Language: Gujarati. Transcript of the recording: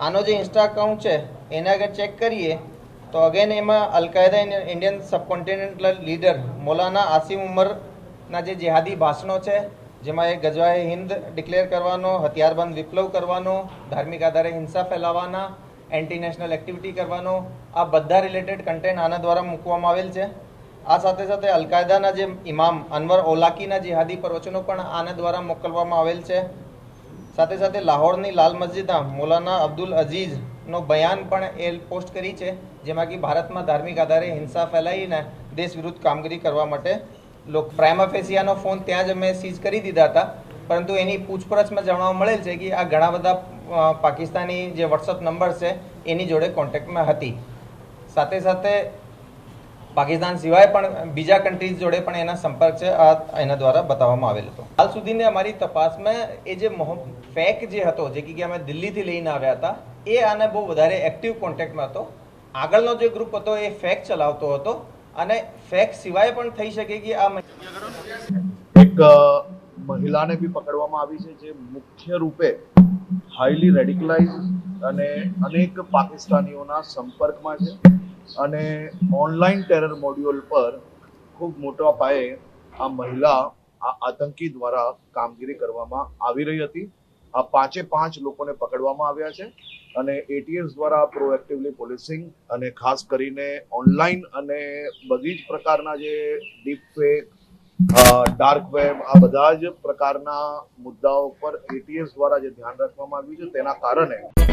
આનો જે ઇન્સ્ટા અકાઉન્ટ છે, એને અગર ચેક કરીએ, તો અગેન એમાં Al Qaeda Indian subcontinental leader Maulana Asim ઉમરના જે જેહાદી ભાષણો છે, જેમાં એ ગજવાએ હિન્દ ડિક્લેર કરવાનો, હથિયારબંધ વિપ્લવ કરવાનો, ધાર્મિક આધારે હિંસા ફેલાવવાના એન્ટી નેશનલ એક્ટિવિટી કરવાનો, આ બધા રિલેટેડ કન્ટેન્ટ આના દ્વારા મૂકવામાં આવેલ છે. આ સાથે સાથે અલકાયદાના જે ઇમામ અનવર ઓલાકીના જેહાદી પ્રવચનો પણ આના દ્વારા મોકલવામાં આવેલ છે. સાથે સાથે લાહોરની લાલ મસ્જિદના મૌલાના અબ્દુલ અઝીઝનો બયાન પણ એ પોસ્ટ કરી છે, જેમાં કે ભારતમાં ધાર્મિક આધારે હિંસા ફેલાવીને દેશ વિરુદ્ધ કામગીરી કરવા માટે લોક પ્રાઇમાફેસિયાનો ફોન ત્યાં જ અમે સીઝ કરી દીધા હતા. પરંતુ એની પૂછપરછમાં જાણવા મળેલ છે કે આ ઘણા બધા પાકિસ્તાની જે વોટ્સઅપ નંબર છે, એની જોડે કોન્ટેક્ટમાં હતી. સાથે સાથે પાકિસ્તાન સિવાય પણ બીજા કન્ટ્રીઝ જોડે પણ એના સંપર્ક છે. આ એના દ્વારા બતાવવામાં આવેલ હતો. હાલ સુધીની અમારી તપાસમાં એ જે ફેક જે હતો, જે કે અમે દિલ્હીથી લઈને આવ્યા હતા, એ આને બહુ વધારે એક્ટિવ કોન્ટેક્ટમાં હતો. આગળનો જે ગ્રુપ હતો એ ફેક ચલાવતો હતો અને ફેક સિવાય પણ થઈ શકે કે આ એક મહિલાને બી પકડવામાં આવી છે જે મુખ્ય રૂપે હાઈલી રેડિકલાઇઝ અને અનેક પાકિસ્તાનીઓના સંપર્કમાં છે. અને ઓનલાઈન ટેરર મોડ્યુલ પર ખૂબ મોટા પાયે આ મહિલા આ આતંકી દ્વારા કામગીરી કરવામાં આવી રહી હતી. આ પાંચે પાંચ લોકોને પકડવામાં આવ્યા છે અને એટીએસ દ્વારા પ્રોએક્ટિવલી પોલીસિંગ અને ખાસ કરીને ઓનલાઈન અને બધી જ પ્રકારના જે ડીપ ફેક ડાર્ક વેબ આ બધા જ પ્રકારના મુદ્દાઓ પર એટીએસ દ્વારા જે ધ્યાન રાખવામાં આવ્યું છે તેના કારણે